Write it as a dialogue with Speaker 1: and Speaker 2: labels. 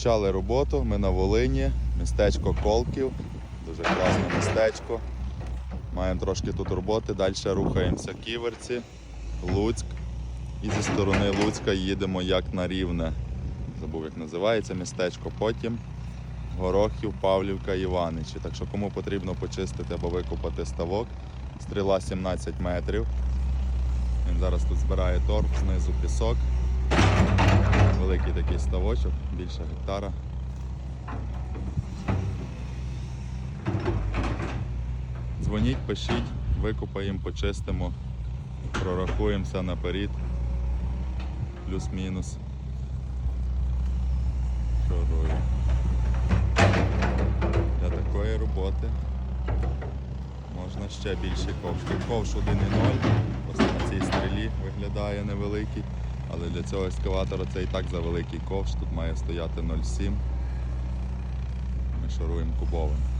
Speaker 1: Почали роботу, ми на Волині, містечко Колків, дуже класне містечко. Маємо трошки тут роботи, далі рухаємося Ківерці, Луцьк. І зі сторони Луцька їдемо як на Рівне. Забув, як називається містечко. Потім Горохів, Павлівка, Іваничі. Так що кому потрібно почистити або викопати ставок, стріла 17 метрів. Він зараз тут збирає торф, знизу пісок. Великий такий ставочок, більше гектара. Дзвоніть, пишіть, викопаємо, почистимо, прорахуємося наперед. Плюс-мінус. Для такої роботи можна ще більше ковш. Ковш 1,0, просто на цій стрілі виглядає невеликий. Але для цього ескаватора це і так за великий ковш, тут має стояти 0,7. Ми шаруємо кубовим.